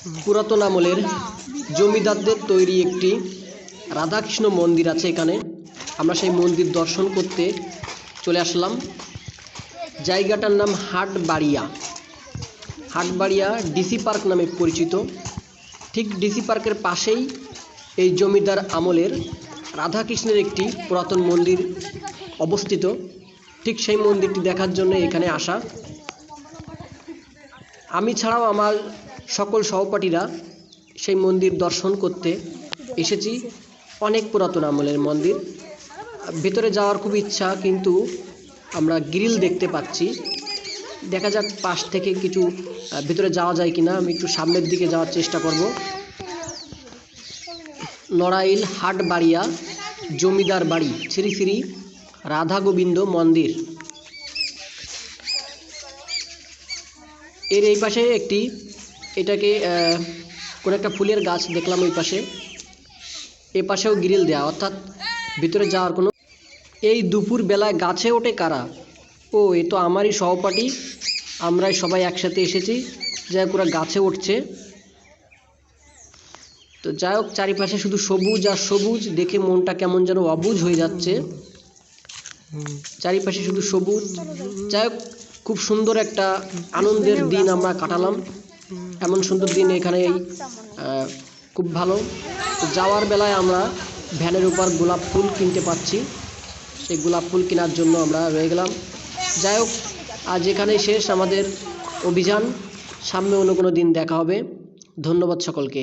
পুরাতন আমলের জমিদারদের তৈরি একটি রাধাকৃষ্ণ মন্দির আছে এখানে। আমরা সেই মন্দির দর্শন করতে চলে আসলাম। জায়গাটার নাম হাটবাড়িয়া। হাটবাড়িয়া ডিসি পার্ক নামে পরিচিত। ঠিক ডিসি পার্কের পাশেই এই জমিদার আমলের রাধাকৃষ্ণের একটি পুরাতন মন্দির অবস্থিত। ঠিক সেই মন্দিরটি দেখার জন্য এখানে আসা। আমি ছাড়াও আমার সকল সহপাঠীরা সেই মন্দির দর্শন করতে এসেছি। অনেক পুরাতন আমলের মন্দির। ভেতরে যাওয়ার খুব ইচ্ছা, কিন্তু আমরা গ্রিল দেখতে পাচ্ছি। দেখা যাক পাশ থেকে কিছু ভেতরে যাওয়া যায় কিনা। আমি একটু সামনের দিকে যাওয়ার চেষ্টা করব। নড়াইল হাটবাড়িয়া জমিদার বাড়ি, শ্রী শ্রী রাধা গোবিন্দ মন্দির। এর এই পাশে একটি এটাকে কোনো একটা ফুলের গাছ দেখলাম ওই পাশে। এ পাশেও গ্রিল দেওয়া অর্থাৎ ভিতরে যাওয়ার কোনো এই দুপুর বেলায় গাছে ওঠে কারা? ও, এ তো আমারই সহপাঠী। আমরাই সবাই একসাথে এসেছি। যাই হোক, ওরা গাছে উঠছে। তো যাই হোক, চারিপাশে শুধু সবুজ আর সবুজ। দেখে মনটা কেমন যেন অবুজ হয়ে যাচ্ছে। চারিপাশে শুধু সবুজ। যাই হোক, খুব সুন্দর একটা আনন্দের দিন আমরা কাটালাম। এমন সুন্দর দিন এখানে এই খুব ভালো। যাওয়ার বেলায় আমরা ভ্যানের উপর গোলাপ ফুল কিনতে পাচ্ছি সেই গোলাপ ফুল কেনার জন্য আমরা রয়ে গেলাম। যাই হোক, আজ এখানেই শেষ আমাদের অভিযান। সামনে অন্য কোনো দিন দেখা হবে। ধন্যবাদ সকলকে।